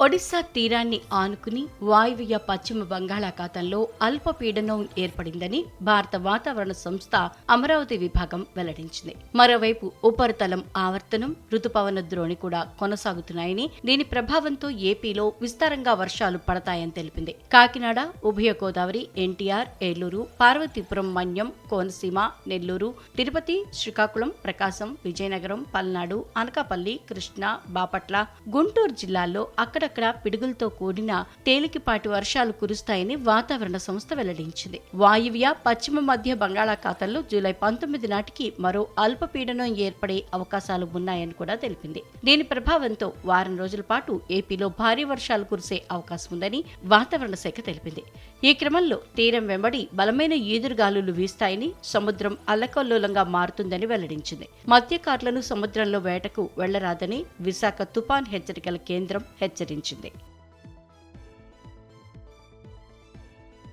ఒడిశా తీరాన్ని ఆనుకుని వాయువ్య పశ్చిమ బంగాళాఖాతంలో అల్పపీడనం ఏర్పడిందని భారత వాతావరణ సంస్థ అమరావతి విభాగం వెల్లడించింది. మరోవైపు ఉపరితలం ఆవర్తనం రుతుపవన ద్రోణి కూడా కొనసాగుతున్నాయని దీని ప్రభావంతో ఏపీలో విస్తారంగా వర్షాలు పడతాయని తెలిపింది. కాకినాడ ఉభయ గోదావరి ఎన్టీఆర్ ఏలూరు పార్వతీపురం మన్యం కోనసీమ నెల్లూరు తిరుపతి శ్రీకాకుళం ప్రకాశం విజయనగరం పల్నాడు అనకాపల్లి కృష్ణా బాపట్ల గుంటూరు జిల్లాల్లో అక్కడ అక్కడక్కడా పిడుగులతో కూడిన తేలికపాటి వర్షాలు కురుస్తాయని వాతావరణ సంస్థ వెల్లడించింది. వాయువ్య పశ్చిమ మధ్య బంగాళాఖాతంలో జూలై పంతొమ్మిది నాటికి మరో అల్పపీడనం ఏర్పడే అవకాశాలు ఉన్నాయని కూడా తెలిపింది. దీని ప్రభావంతో వారం రోజుల పాటు ఏపీలో భారీ వర్షాలు కురిసే అవకాశం ఉందని వాతావరణ శాఖ తెలిపింది. ఈ క్రమంలో తీరం వెంబడి బలమైన ఈదురుగాలులు వీస్తాయని సముద్రం అల్లకల్లోలంగా మారుతుందని వెల్లడించింది. మత్స్యకారులను సముద్రంలో వేటకు వెళ్ళరాదని విశాఖ తుపాన్ హెచ్చరికల కేంద్రం హెచ్చరించింది. ప్రకటించింది.